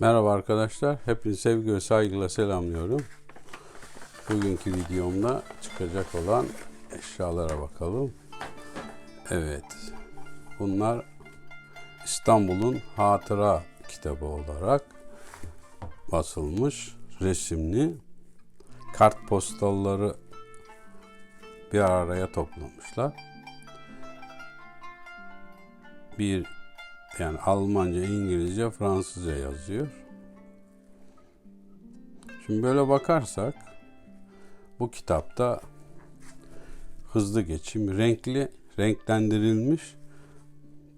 Merhaba arkadaşlar. Hepinizi sevgi ve saygıyla selamlıyorum. Bugünkü videomda çıkacak olan eşyalara bakalım. Evet. Bunlar İstanbul'un hatıra kitabı olarak basılmış resimli kartpostalları bir araya toplamışlar. Bir yani Almanca, İngilizce, Fransızca yazıyor. Şimdi böyle bakarsak bu kitapta hızlı geçim, renkli, renklendirilmiş,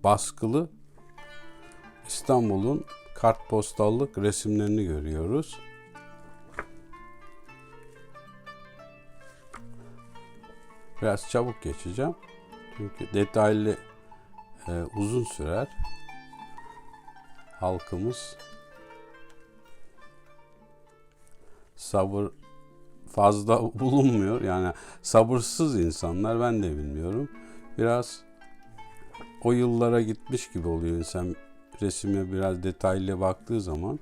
baskılı İstanbul'un kartpostallık resimlerini görüyoruz. Biraz çabuk geçeceğim. Çünkü detaylı e, uzun sürer. Halkımız sabır fazla bulunmuyor. Yani sabırsız insanlar ben de bilmiyorum. Biraz o yıllara gitmiş gibi oluyor insan resime biraz detaylı baktığı zaman.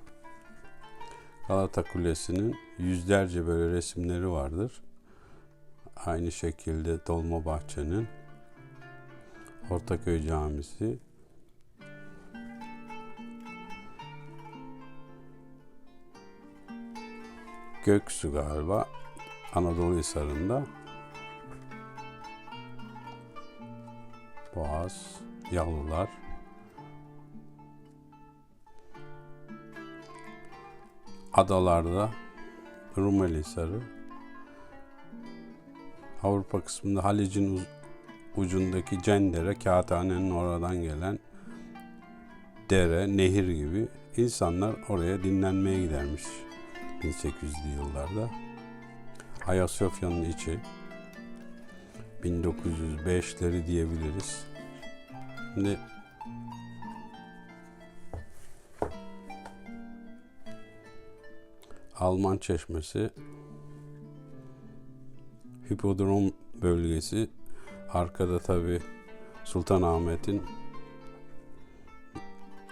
Galata Kulesi'nin yüzlerce böyle resimleri vardır. Aynı şekilde Dolmabahçe'nin Ortaköy Camisi Göksu galiba Anadolu Hisarı'nda. Boğaz, Yalılar Adalarda Rumeli Hisarı. Avrupa kısmında Halic'in ucundaki Cendere, Kağıthane'nin oradan gelen dere, nehir gibi insanlar oraya dinlenmeye gidermiş 1800'lü yıllarda. Ayasofya'nın içi 1905'leri diyebiliriz. Şimdi Alman Çeşmesi Hipodrom bölgesi arkada tabi Sultanahmet'in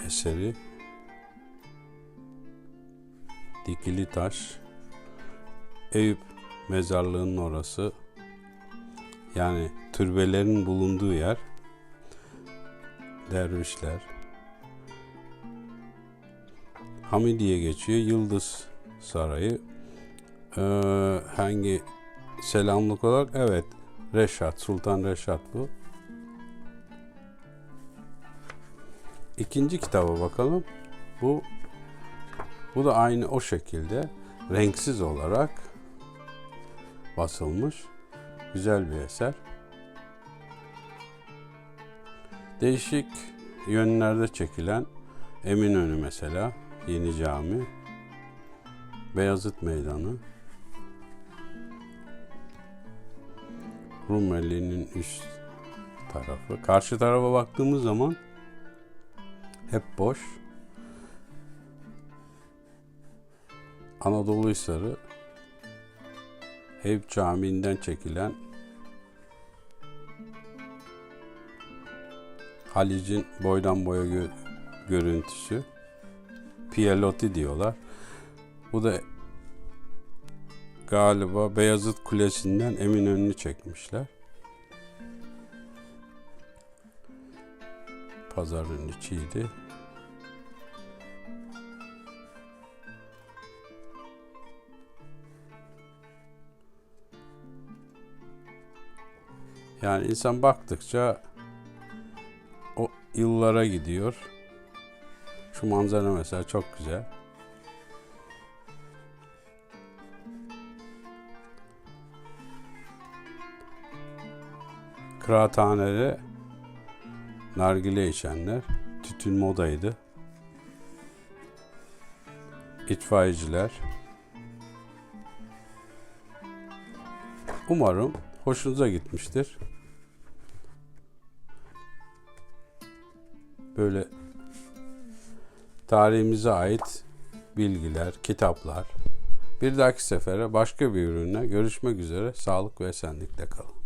eseri Dikili Taş Eyüp mezarlığının orası. Yani türbelerin bulunduğu yer dervişler. Hamidiye geçiyor Yıldız Sarayı. Ee, hangi selamlık olarak? Evet Reşat Sultan Reşat bu. İkinci kitaba bakalım. Bu bu da aynı o şekilde renksiz olarak basılmış. Güzel bir eser. Değişik yönlerde çekilen Eminönü mesela, Yeni Cami, Beyazıt Meydanı, Rumeli'nin üst tarafı. Karşı tarafa baktığımız zaman hep boş. Anadolu Hisarı Eyüp Camii'nden çekilen Halic'in boydan boya gö- görüntüsü. Pielotti diyorlar. Bu da galiba Beyazıt Kulesi'nden Eminönü'nü çekmişler. Pazarın içiydi. Yani insan baktıkça o yıllara gidiyor. Şu manzara mesela çok güzel. Kıraathanede nargile içenler, tütün modaydı. İtfaiyeciler. Umarım hoşunuza gitmiştir. Böyle tarihimize ait bilgiler, kitaplar. Bir dahaki sefere başka bir ürünle görüşmek üzere. Sağlık ve esenlikle kalın.